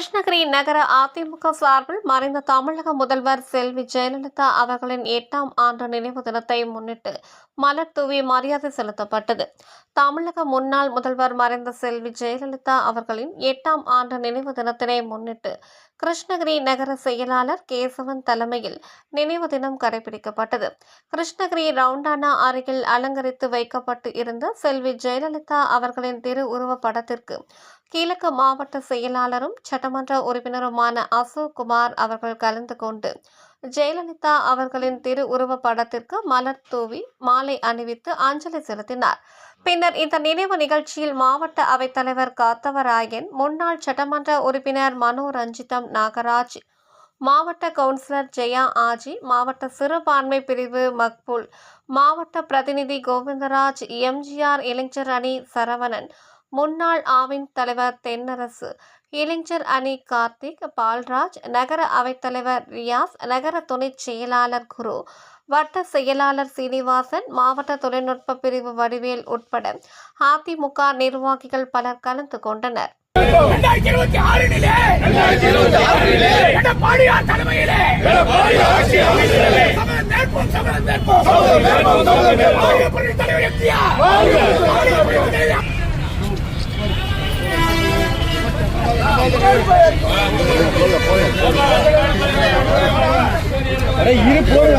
கிருஷ்ணகிரி நகர அதிமுக சார்பில் மறைந்த தமிழக முதல்வர் செல்வி ஜெயலலிதா அவர்களின் எட்டாம் ஆண்டு நினைவு தினத்தை முன்னிட்டு மலர் தூவி மரியாதை செலுத்தப்பட்டது. தமிழக முன்னாள் முதல்வர் மறைந்த செல்வி ஜெயலலிதா அவர்களின் எட்டாம் ஆண்டு நினைவு தினத்தினை முன்னிட்டு கிருஷ்ணகிரி நகர செயலாளர் கேசவன் தலைமையில் நினைவு தினம் கடைபிடிக்கப்பட்டது. கிருஷ்ணகிரி ரவுண்டானா அருகில் அலங்கரித்து வைக்கப்பட்டு இருந்த செல்வி ஜெயலலிதா அவர்களின் திரு உருவ படத்திற்கு கிழக்கு மாவட்ட செயலாளரும் சட்டமன்ற உறுப்பினருமான அசோக் குமார் அவர்கள் கலந்து கொண்டு ஜெயலலிதா அவர்களின் திரு படத்திற்கு மலர் தூவி மாலை அணிவித்து அஞ்சலி செலுத்தினார். பின்னர் இந்த நினைவு நிகழ்ச்சியில் மாவட்ட அவைத்தலைவர் காத்தவராயன் முன்னாள் சட்டமன்ற உறுப்பினர் மனோ ரஞ்சிதம் நாகராஜ் மாவட்ட கவுன்சிலர் ஜெயா ஆஜி மாவட்ட சிறுபான்மை பிரிவு மக்பூல் மாவட்ட பிரதிநிதி கோவிந்தராஜ் எம்ஜிஆர் இளைஞர் அணி சரவணன் முன்னாள் ஆவின் தலைவர் தென்னரசு இளைஞர் அணி கார்த்திக் பால்ராஜ் நகர அவைத்தலைவர் ரியாஸ் நகர துணைச் செயலாளர் குரு வட்ட செயலாளர் சீனிவாசன் மாவட்ட தொழில்நுட்ப பிரிவு வடிவேல் உட்பட அதிமுக நிர்வாகிகள் பலர் கலந்து கொண்டனர். தலைமையிலே இரு போய்